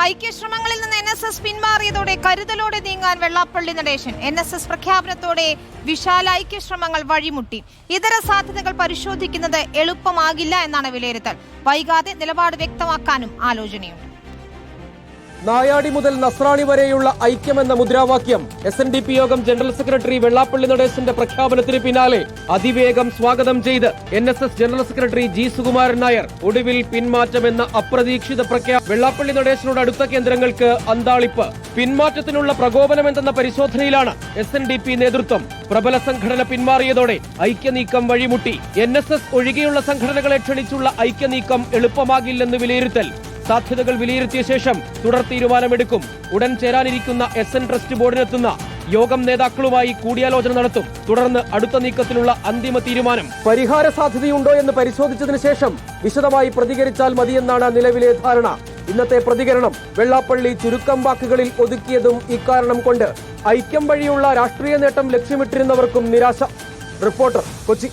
ഐക്യശ്രമങ്ങളിൽ നിന്ന് N S S പിന്മാറിയതോടെ കരുതലോടെ നീങ്ങാൻ Vellappally Natesan. N S S പ്രഖ്യാപനത്തോടെ വിശാല ഐക്യശ്രമങ്ങൾ വഴിമുട്ടി. ഇതര സാധ്യതകൾ പരിശോധിക്കുന്നത് എളുപ്പമാകില്ല എന്നാണ് വിലയിരുത്തൽ. വൈകാതെ നിലപാട് വ്യക്തമാക്കാനും ആലോചനയുണ്ട്. നായാടി മുതൽ നസ്രാണി വരെയുള്ള ഐക്യമെന്ന മുദ്രാവാക്യം എസ് എൻ ഡി പി യോഗം ജനറൽ സെക്രട്ടറി വെള്ളാപ്പള്ളി നടേശന്റെ പ്രഖ്യാപനത്തിന് പിന്നാലെ അതിവേഗം സ്വാഗതം ചെയ്ത് N S S general secretary G Sukumaran Nair ഒടുവിൽ പിന്മാറ്റമെന്ന അപ്രതീക്ഷിത പ്രഖ്യാപനം വെള്ളാപ്പള്ളി നടേശനോട് അടുത്ത കേന്ദ്രങ്ങൾക്ക് അന്താളിപ്പ്. പിന്മാറ്റത്തിനുള്ള പ്രകോപനമെന്തെന്ന പരിശോധനയിലാണ് എസ് എൻ ഡി പി നേതൃത്വം പ്രബല സംഘടന പിന്മാറിയതോടെ ഐക്യനീക്കം വഴിമുട്ടി. എൻ എസ് എസ് ഒഴികെയുള്ള സംഘടനകളെ ക്ഷണിച്ചുള്ള ഐക്യനീക്കം എളുപ്പമാകില്ലെന്ന് വിലയിരുത്തൽ. സാധ്യതകൾ വിലയിരുത്തിയ ശേഷം തുടർ തീരുമാനമെടുക്കും. ഉടൻ ചേരാനിരിക്കുന്ന എസ് എൻ ട്രസ്റ്റ് ബോർഡിനെത്തുന്ന യോഗം നേതാക്കളുമായി കൂടിയാലോചന നടത്തും. തുടർന്ന് അടുത്ത നീക്കത്തിനുള്ള അന്തിമ തീരുമാനം. പരിഹാര സാധ്യതയുണ്ടോ എന്ന് പരിശോധിച്ചതിന് ശേഷം വിശദമായി പ്രതികരിച്ചാൽ മതിയെന്നാണ് നിലവിലെ ധാരണ. ഇന്നത്തെ പ്രതികരണം വെള്ളാപ്പള്ളി ചുരുക്കം വാക്കുകളിൽ ഒതുക്കിയതും ഇക്കാരണം കൊണ്ട്. ഐക്യം വഴിയുള്ള രാഷ്ട്രീയ നേട്ടം ലക്ഷ്യമിട്ടിരുന്നവർക്കും നിരാശ. റിപ്പോർട്ടർ കൊച്ചി.